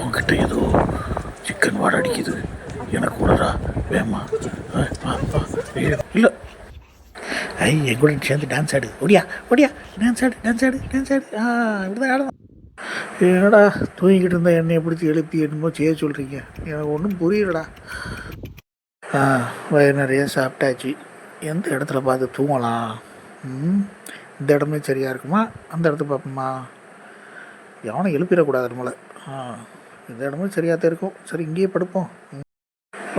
உங்ககிட்ட ஏதோ சிக்கன் வாட அடிக்குது. எனக்கு கூடடா வேமா இல்லை. ஐ என் கூட சேர்ந்து டான்ஸ் ஆடு. ஒடியா ஒடியா டான்ஸ் ஆடு டான்ஸ் ஆடு டான்ஸ் ஆடு. ஆ இப்படிதான் ஆடணும் என்னடா தூங்கிக்கிட்டு இருந்தால் என்னை பிடிச்சி எழுப்பி என்னமோ செய்ய சொல்கிறீங்க எனக்கு ஒன்றும் புரியலடா. ஆ வயிறு நிறைய சாப்பிட்டாச்சு. எந்த இடத்துல பார்த்து தூங்கலாம்? ம் இந்த இடமே சரியாக இருக்குமா? அந்த இடத்த பார்ப்போமா? எவனை எழுப்பிடக்கூடாது நம்மளை. இந்த இடமும் சரியாக தான் இருக்கும். சரி இங்கேயே படுப்போம்.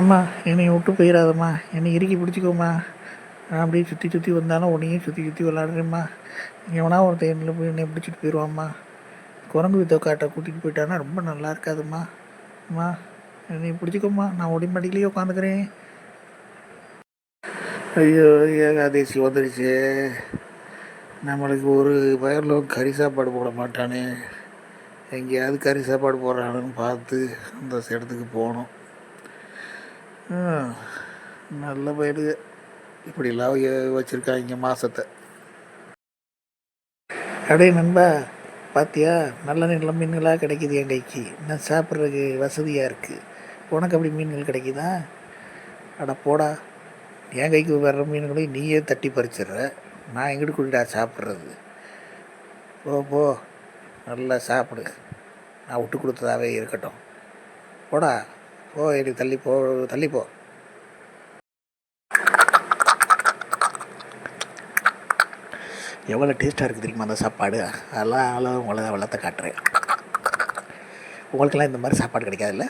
அம்மா என்னை விட்டு போயிடாதம்மா என்னை இறுக்கி பிடிச்சிக்கோம்மா. நான் அப்படியே சுற்றி சுற்றி வந்தாலும் உன்னையும் சுற்றி சுற்றி விளாடுறேம்மா எவனா ஒருத்தன் என்னில் போய் என்னை பிடிச்சிட்டு போயிடுவாம்மா குரங்கு வித்த காட்டை கூட்டிகிட்டு போயிட்டானா ரொம்ப நல்லா இருக்காதும்மா. அம்மா என்னை பிடிச்சிக்கோம்மா. நான் ஒடி மடியிலேயே உட்காந்துக்கிறேன். ஐயோ ஏகாதேசி வந்துடுச்சு நம்மளுக்கு ஒரு வயரில் கறி சாப்பாடு போட மாட்டானே. எங்கேயாவது கறி சாப்பாடு போடுறானுன்னு பார்த்து அந்த இடத்துக்கு போகணும் நல்ல பயிலுக இப்படிலாம் வச்சுருக்காங்க மாதத்தை அடே நண்பா பார்த்தியா நல்ல நல்ல மீன்களாக கிடைக்குது என் கைக்கு நான் சாப்பிட்றதுக்கு வசதியாக இருக்குது உனக்கு அப்படி மீன்கள் கிடைக்குதா? அட போடா. என் கைக்கு வர்ற மீன்களையும் நீயே தட்டி பறிச்சிடுற. நான் எங்கிட்டு கூட்டிட்டா சாப்பிட்றது? போ போ. நல்லா சாப்பிடு நான் விட்டு கொடுத்ததாவே இருக்கட்டும். போடா போ எனக்கு தள்ளி போ தள்ளி போ. எவ்வளோ டேஸ்ட்டாக இருக்குது தெரியுமா அந்த சாப்பாடு? அதெல்லாம் அவ்வளோ உங்களை வளர்த்த காட்டுறேன். உங்களுக்கெல்லாம் இந்த மாதிரி சாப்பாடு கிடைக்காதுல்ல?